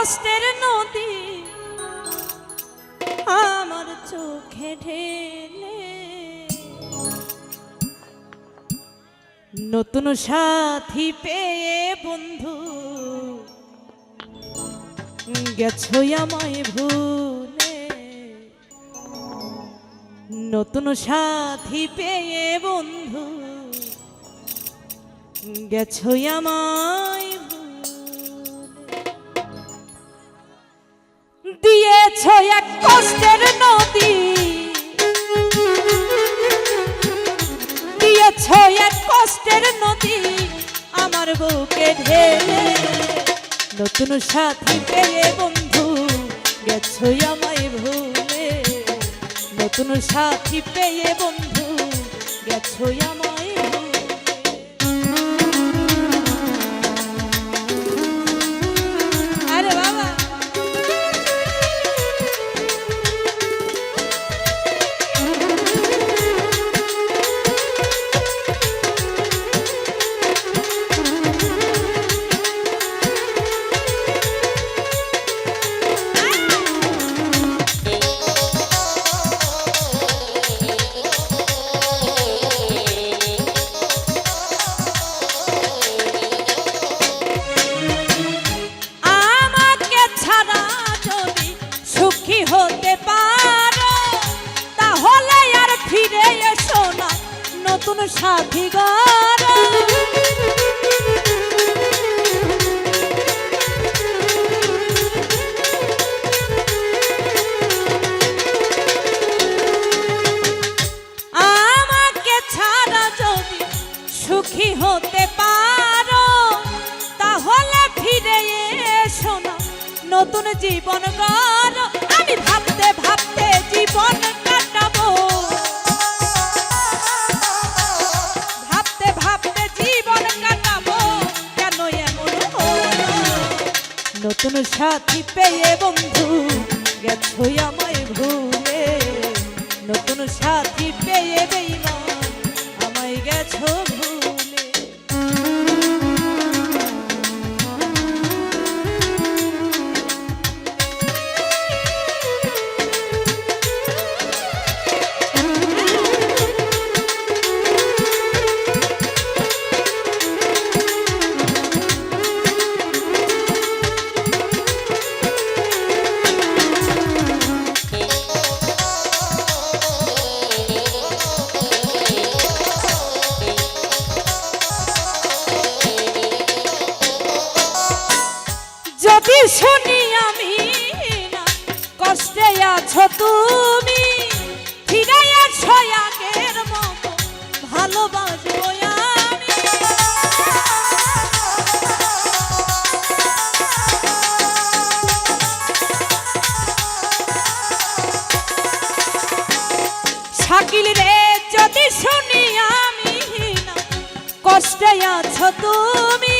কষ্টের নদী আমার চোখে ঢেলে। নতুন সাথী পেয়ে বন্ধু, গেছো আমায় ভুলে। নতুন সাথী পেয়ে বন্ধু, গেছো আমায় দিয়েছ এক কষ্টের নদী। দিয়েছ এক কষ্টের নদী আমার বুকে ঢেলে। নতুন সাথী পেয়ে বন্ধু গেছো আমায় ভুলে। নতুন সাথী পেয়ে বন্ধু গেছো আমায় নতুন সাথী গড় সাথী পেয়ে বন্ধু গেছো আমায় যদি শুনি আমি না, কষ্টে আছো তুমি ফিরে এসো আগের মতো ভালোবাসবো শাকিল রে, যদি শুনি আমি না, কষ্টে আছো তুমি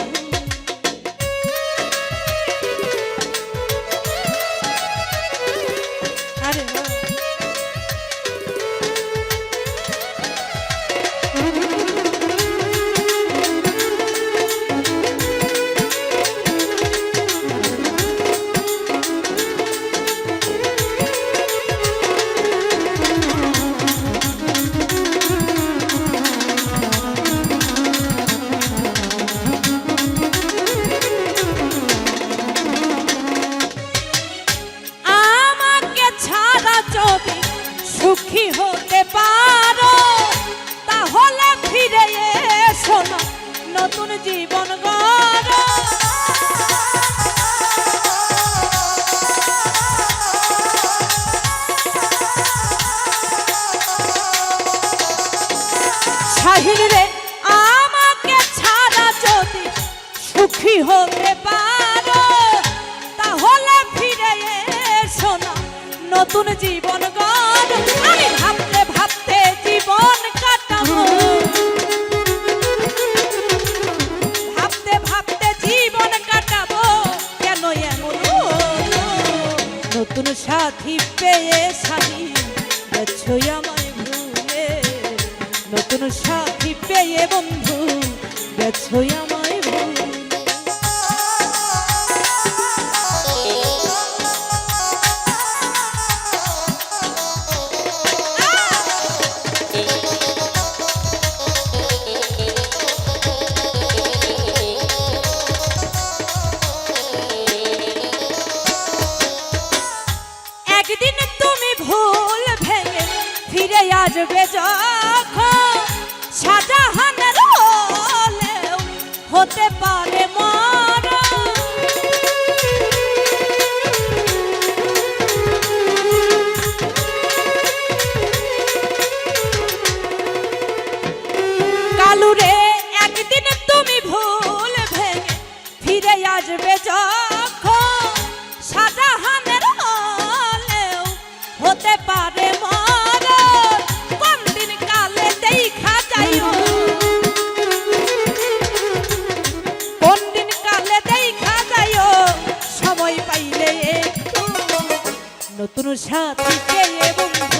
নতুন জীবন রে আমাকে ছাড়া যদি সুখী হতে পারো তাহলে ফিরে নতুন জীবন নতুন সাথী পেয়ে বন্ধু গেছো আমায় হতে পারে। কালুরে একদিন তুমি ভুল ভেঙে ফিরে আসবে যখন হলেও হতে পারে নতুন সাথী পেয়ে বন্ধু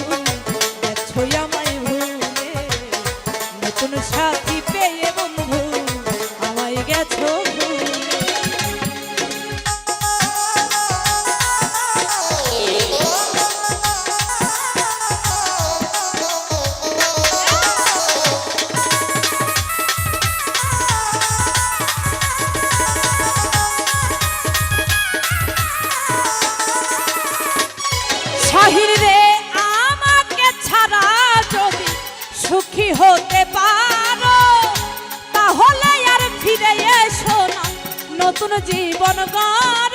আমাকে যদি সুখী হতে পারো তাহলে আর এসো নতুন জীবন গড়ো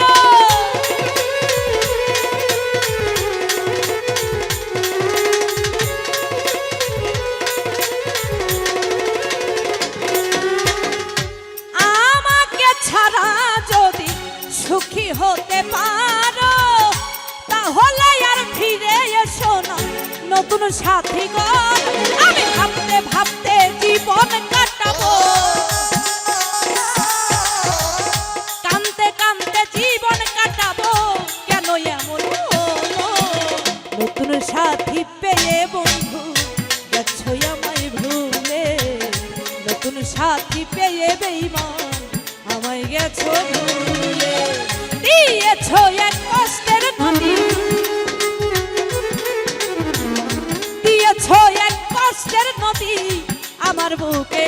নতুন সাথী আমি ভাবতে ভাবতে জীবন কাটাবো। কানতে কানতে জীবন কাটাবো। কেন এমন? নতুন সাথী পেয়ে বন্ধু গেছো আমায় ভুলে। নতুন সাথী পেয়ে বেইমান, আমায় গেছো ভুলে। দিয়েছ এক কষ্টের মতি আমার বুকে